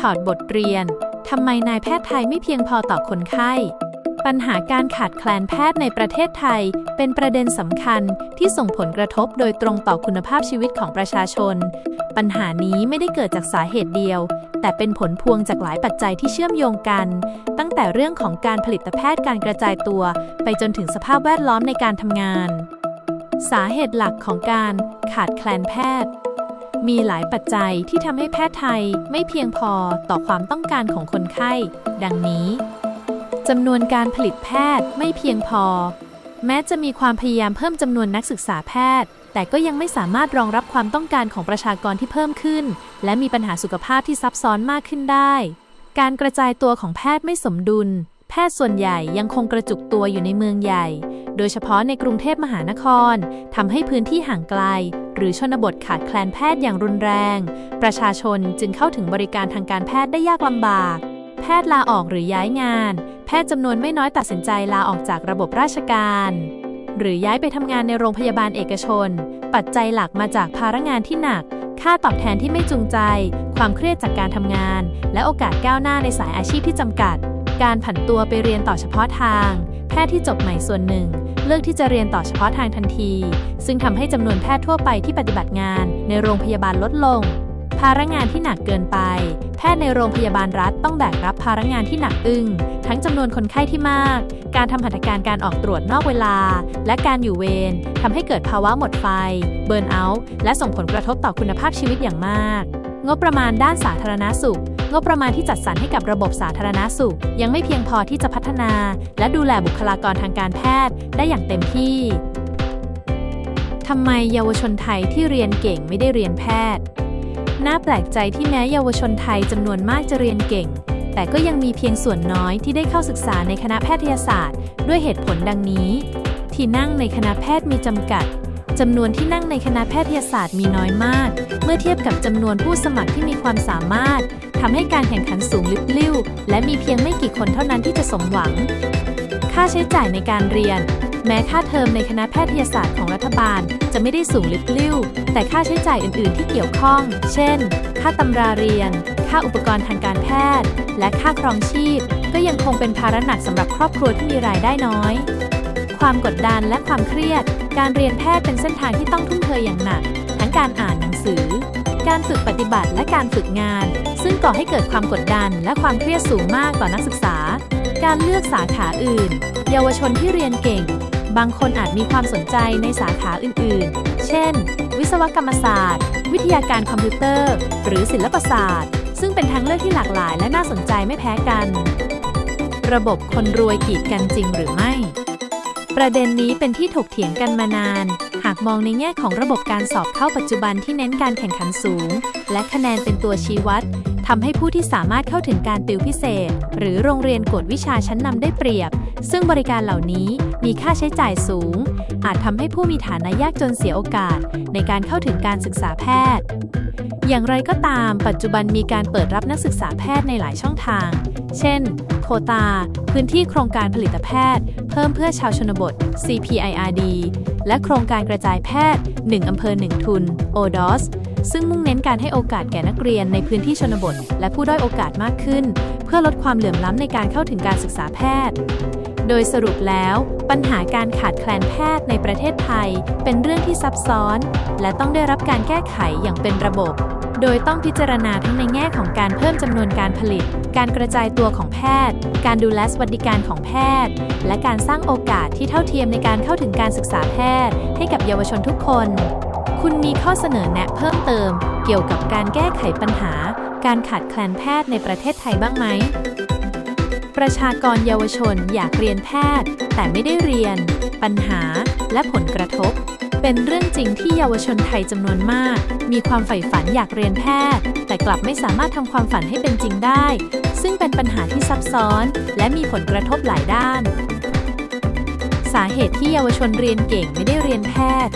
ถอดบทเรียน ทำไมนายแพทย์ไทยไม่เพียงพอต่อคนไข้ ปัญหาการขาดแคลนแพทย์ในประเทศไทย เป็นประเด็นสำคัญที่ส่งผลกระทบโดยตรงต่อคุณภาพชีวิตของประชาชน ปัญหานี้ไม่ได้เกิดจากสาเหตุเดียว แต่เป็นผลพวงจากหลายปัจจัยที่เชื่อมโยงกัน ตั้งแต่เรื่องของการผลิตแพทย์การกระจายตัว ไปจนถึงสภาพแวดล้อมในการทำงาน สาเหตุหลักของการขาดแคลนแพทย์ มีหลายปัจจัยที่ทำให้แพทย์ไทยไม่เพียงพอต่อความต้องการของคนไข้ ดังนี้จำนวนการผลิตแพทย์ไม่เพียงพอ แม้จะมีความพยายามเพิ่มจำนวนนักศึกษาแพทย์ แต่ก็ยังไม่สามารถรองรับความต้องการของประชากรที่เพิ่มขึ้น และมีปัญหาสุขภาพที่ซับซ้อนมากขึ้นได้ การกระจายตัวของแพทย์ไม่สมดุล แพทย์ส่วนใหญ่ยังคงกระจุกตัวอยู่ในเมืองใหญ่ โดยเฉพาะในกรุงเทพมหานครทำให้พื้นที่ห่างไกล หรือชนบทขาดแคลนแพทย์อย่างรุนแรง ประชาชนจึงเข้าถึงบริการทางการแพทย์ได้ยากลำบาก แพทย์ลาออกหรือย้ายงาน แพทย์จำนวนไม่น้อยตัดสินใจลาออกจากระบบราชการ หรือย้ายไปทำงานในโรงพยาบาลเอกชน ปัจจัยหลักมาจากภาระงานที่หนักค่าตอบแทนที่ไม่จูงใจ ความเครียดจากการทำงาน และโอกาสก้าวหน้าในสายอาชีพที่จำกัด การผันตัวไปเรียนต่อเฉพาะทาง แพทย์ที่จบใหม่ส่วนหนึ่ง เลือกที่จะเรียนต่อเฉพาะทางทันที ซึ่งทำให้จำนวนแพทย์ทั่วไปที่ปฏิบัติงานในโรงพยาบาลลดลง ภาระงานที่หนักเกินไป แพทย์ในโรงพยาบาลรัฐต้องแบกรับภาระงานที่หนักอึ้ง ทั้งจำนวนคนไข้ที่มาก การทำหัตถการการออกตรวจนอกเวลา และการอยู่เวรทำให้เกิดภาวะหมดไฟ เบิร์นเอาท์และส่งผลกระทบต่อคุณภาพชีวิตอย่างมาก งบประมาณด้านสาธารณสุข งบประมาณที่จัดสรรให้กับระบบสาธารณสุข ยังไม่เพียงพอที่จะพัฒนา และดูแลบุคลากรทางการแพทย์ได้อย่างเต็มที่ทำไมเยาวชนไทยที่เรียนเก่งไม่ได้เรียนแพทย์ น่าแปลกใจที่แม้เยาวชนไทยจำนวนมากจะเรียนเก่ง แต่ก็ยังมีเพียงส่วนน้อยที่ได้เข้าศึกษาในคณะแพทยศาสตร์ ด้วยเหตุผลดังนี้ ที่นั่งในคณะแพทย์มีจำกัด จำนวนที่นั่งในคณะแพทยศาสตร์มีน้อยมาก เมื่อเทียบกับจำนวนผู้สมัครที่มีความสามารถทำให้การแข่งขันสูงลิบลิ่วและมีเพียงไม่กี่คนเท่านั้นที่จะสมหวัง ค่าใช้จ่ายในการเรียน แม้ค่าเทอมในคณะแพทยศาสตร์ของรัฐบาลจะไม่ได้สูงลิบลิ่วแต่ค่าใช้จ่ายอื่น ๆ ที่เกี่ยวข้อง เช่น ค่าตำราเรียน ค่าอุปกรณ์ทางการแพทย์ และค่าครองชีพ ก็ยังคงเป็นภาระหนักสำหรับครอบครัวที่มีรายได้น้อย ความกดดันและความเครียด การเรียนแพทย์เป็นเส้นทางที่ต้องทุ่มเทอย่างหนัก ทั้งการอ่านหนังสือ การฝึกปฏิบัติและการฝึกงาน ซึ่งก่อให้เกิดความกดดันและความเครียดสูงมากต่อนักศึกษา การเลือกสาขาอื่น เยาวชนที่เรียนเก่ง บางคนอาจมีความสนใจในสาขาอื่นๆ เช่น วิศวกรรมศาสตร์ วิทยาการคอมพิวเตอร์ หรือศิลปศาสตร์ ซึ่งเป็นทางเลือกที่หลากหลายและน่าสนใจไม่แพ้กัน ระบบคนรวยกีดกันจริงหรือไม่ ประเด็นนี้เป็นที่ถกเถียงกันมานาน หากมองในแง่ของระบบการสอบเข้าปัจจุบันที่เน้นการแข่งขันสูง และคะแนนเป็นตัวชี้วัดทำให้ผู้ที่สามารถเข้าถึงการติวพิเศษ หรือโรงเรียนกวดวิชาชั้นนำได้เปรียบ ซึ่งบริการเหล่านี้มีค่าใช้จ่ายสูง อาจทำให้ผู้มีฐานะยากจนเสียโอกาส ในการเข้าถึงการศึกษาแพทย์ อย่างไรก็ตาม ปัจจุบันมีการเปิดรับนักศึกษาแพทย์ในหลายช่องทาง เช่น คตา พื้นที่โครงการผลิตแพทย์ เพิ่มเพื่อชาวชนบท CPIRD และโครงการกระจายแพทย์ 1 อำเภอ 1 ทุน ODOS ซึ่งมุ่งเน้นการให้โอกาสแก่นักเรียนในพื้นที่ชนบท และผู้ด้อยโอกาสมากขึ้น เพื่อลดความเหลื่อมล้ำในการเข้าถึงการศึกษาแพทย์ โดยสรุปแล้ว ปัญหาการขาดแคลนแพทย์ในประเทศไทย เป็นเรื่องที่ซับซ้อน และต้องได้รับการแก้ไขอย่างเป็นระบบ โดยต้องพิจารณาทั้งในแง่ของการเพิ่มจำนวนการผลิต การกระจายตัวของแพทย์ การดูแลสวัสดิการของแพทย์ และการสร้างโอกาสที่เท่าเทียมในการเข้าถึงการศึกษาแพทย์ ให้กับเยาวชนทุกคน คุณมีข้อเสนอแนะเพิ่มเติม เกี่ยวกับการแก้ไขปัญหา การขาดแคลนแพทย์ในประเทศไทยบ้างไหม ประชากรเยาวชนอยากเรียนแพทย์ แต่ไม่ได้เรียน ปัญหา และผลกระทบ เป็นเรื่องจริงที่เยาวชนไทยจำนวนมาก มีความใฝ่ฝันอยากเรียนแพทย์ แต่กลับไม่สามารถทำความฝันให้เป็นจริงได้ ซึ่งเป็นปัญหาที่ซับซ้อน และมีผลกระทบหลายด้าน สาเหตุที่เยาวชนเรียนเก่งไม่ได้เรียนแพทย์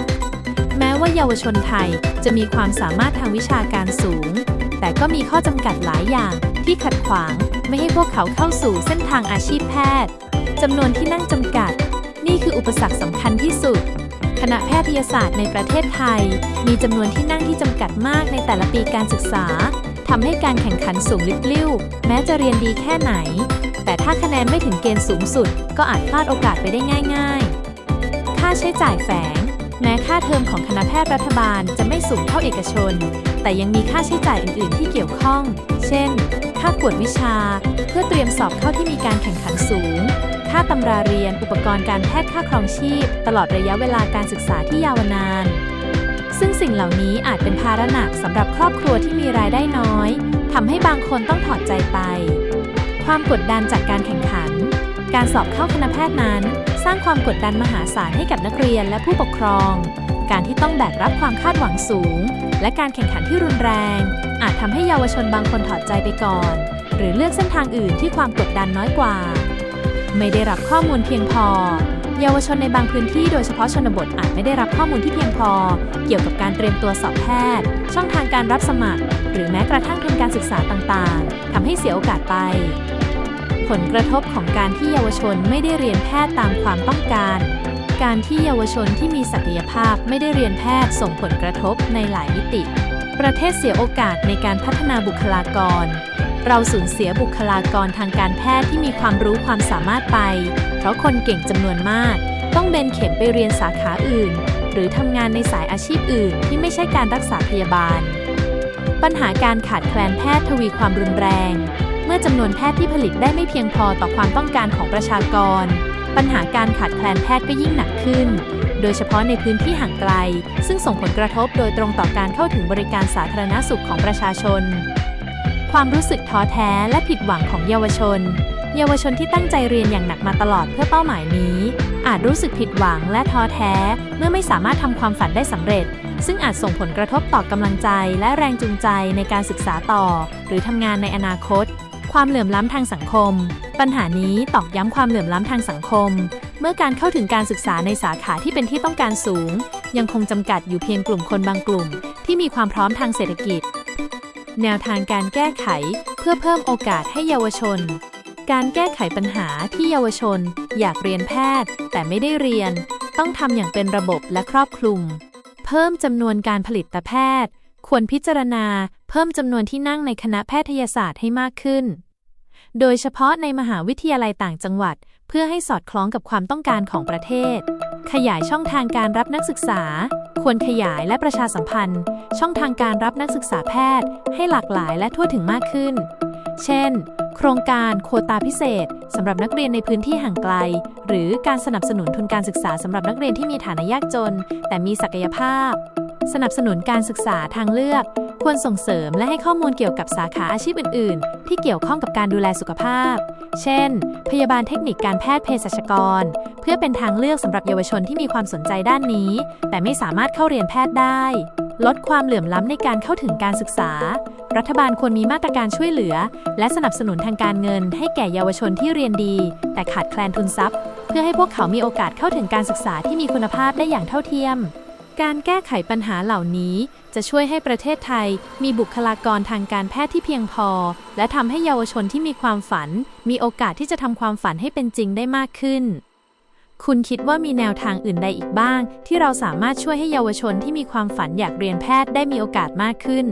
แม้ว่าเยาวชนไทยจะมีความสามารถทางวิชาการสูง แต่ก็มีข้อจำกัดหลายอย่างที่ขัดขวาง ไม่ให้พวกเขาเข้าสู่เส้นทางอาชีพแพทย์จำนวนที่นั่งจำกัด นี่คืออุปสรรคสำคัญที่สุด คณะแพทยศาสตร์ในประเทศไทย มีจำนวนที่นั่งที่จำกัดมากในแต่ละปีการศึกษาทำให้การแข่งขันสูงลิบลิ่วแม้จะเรียนดีแค่ไหน แต่ถ้าคะแนนไม่ถึงเกณฑ์สูงสุด ก็อาจพลาดโอกาสไปได้ง่าย ๆ ค่าใช้จ่ายแฝง แม้ค่าเทอมของคณะแพทย์รัฐบาลจะไม่สูงเท่าเอกชน แต่ยังมีค่าใช้จ่ายอื่น ๆ ที่เกี่ยวข้อง เช่น ค่ากวดวิชา เพื่อเตรียมสอบเข้าที่มีการแข่งขันสูง ค่าตำราเรียน อุปกรณ์การแพทย์ค่าครองชีพ ตลอดระยะเวลาการศึกษาที่ยาวนาน ซึ่งสิ่งเหล่านี้อาจเป็นภาระหนักสำหรับครอบครัวที่มีรายได้น้อยทำให้บางคนต้องถอดใจไป ความกดดันจากการแข่งขัน การสอบเข้าคณะแพทย์นั้น สร้างความกดดันมหาศาลให้กับนักเรียนและผู้ปกครอง การที่ต้องแบกรับความคาดหวังสูง และการแข่งขันที่รุนแรง อาจทำให้เยาวชนบางคนถอดใจไปก่อน หรือเลือกเส้นทางอื่นที่ความกดดันน้อยกว่า ไม่ได้รับข้อมูลเพียงพอ เยาวชนในบางพื้นที่โดยเฉพาะชนบทอาจไม่ได้รับข้อมูลที่เพียงพอ เกี่ยวกับการเตรียมตัวสอบแพทย์ ช่องทางการรับสมัคร หรือแม้กระทั่งทุนการศึกษาต่างๆทำให้เสียโอกาสไป ผลกระทบของการที่เยาวชนไม่ได้เรียนแพทย์ตามความต้องการ การที่เยาวชนที่มีศักยภาพไม่ได้เรียนแพทย์ส่งผลกระทบในหลายมิติ ประเทศเสียโอกาสในการพัฒนาบุคลากร เราสูญเสียบุคลากรทางการแพทย์ที่มีความรู้ความสามารถไป เพราะคนเก่งจำนวนมาก ต้องเบนเข็มไปเรียนสาขาอื่น หรือทำงานในสายอาชีพอื่น ที่ไม่ใช่การรักษาพยาบาล ปัญหาการขาดแคลนแพทย์ทวีความรุนแรง เมื่อจำนวนแพทย์ที่ผลิตได้ไม่เพียงพอต่อความต้องการของประชากร ปัญหาการขาดแคลนแพทย์ก็ยิ่งหนักขึ้นโดยเฉพาะในพื้นที่ห่างไกล ซึ่งส่งผลกระทบโดยตรงต่อการเข้าถึงบริการสาธารณสุขของประชาชน ความรู้สึกท้อแท้และผิดหวังของเยาวชน เยาวชนที่ตั้งใจเรียนอย่างหนักมาตลอดเพื่อเป้าหมายนี้ อาจรู้สึกผิดหวังและท้อแท้ เมื่อไม่สามารถทำความฝันได้สำเร็จ ซึ่งอาจส่งผลกระทบต่อกำลังใจและแรงจูงใจในการศึกษาต่อ หรือทำงานในอนาคต ความเหลื่อมล้ำทางสังคม ปัญหานี้ตอกย้ำความเหลื่อมล้ำทางสังคม เมื่อการเข้าถึงการศึกษาในสาขาที่เป็นที่ต้องการสูง ยังคงจำกัดอยู่เพียงกลุ่มคนบางกลุ่ม ที่มีความพร้อมทางเศรษฐกิจ แนวทางการแก้ไขเพื่อเพิ่มโอกาสให้เยาวชน การแก้ไขปัญหาที่เยาวชน อยากเรียนแพทย์ แต่ไม่ได้เรียน ต้องทำอย่างเป็นระบบและครอบคลุม เพิ่มจำนวนการผลิตแพทย์ ควรพิจารณา เพิ่มจำนวนที่นั่งในคณะแพทยศาสตร์ให้มากขึ้น โดยเฉพาะในมหาวิทยาลัยต่างจังหวัด พื่อให้สอดคล้องกับความต้องการของประเทศ ขยายช่องทางการรับนักศึกษา ควรขยายและประชาสัมพันธ์ ช่องทางการรับนักศึกษาแพทย์ ให้หลากหลายและทั่วถึงมากขึ้น เช่น โครงการโควตาพิเศษสำหรับนักเรียนในพื้นที่ห่างไกล หรือการสนับสนุนทุนการศึกษาสำหรับนักเรียนที่มีฐานะยากจน แต่มีศักยภาพ สนับสนุนการศึกษาทางเลือก ควรส่งเสริมและให้ข้อมูลเกี่ยวกับสาขาอาชีพอื่น ๆ ที่เกี่ยวข้องกับการดูแลสุขภาพ เช่น พยาบาลเทคนิคการแพทย์เภสัชกร เพื่อเป็นทางเลือกสำหรับเยาวชนที่มีความสนใจด้านนี้ แต่ไม่สามารถเข้าเรียนแพทย์ได้ ลดความเหลื่อมล้ำในการเข้าถึงการศึกษา รัฐบาลควรมีมาตรการช่วยเหลือ และสนับสนุนทางการเงิน ให้แก่เยาวชนที่เรียนดี แต่ขาดแคลนทุนทรัพย์ เพื่อให้พวกเขามีโอกาสเข้าถึงการศึกษาที่มีคุณภาพได้อย่างเท่าเทียม การแก้ไขปัญหาเหล่านี้จะช่วยให้ประเทศไทยมีบุคลากรทางการแพทย์ที่เพียงพอ และทำให้เยาวชนที่มีความฝัน มีโอกาสที่จะทำความฝันให้เป็นจริงได้มากขึ้น คุณคิดว่ามีแนวทางอื่นใดอีกบ้าง ที่เราสามารถช่วยให้เยาวชนที่มีความฝันอยากเรียนแพทย์ได้มีโอกาสมากขึ้น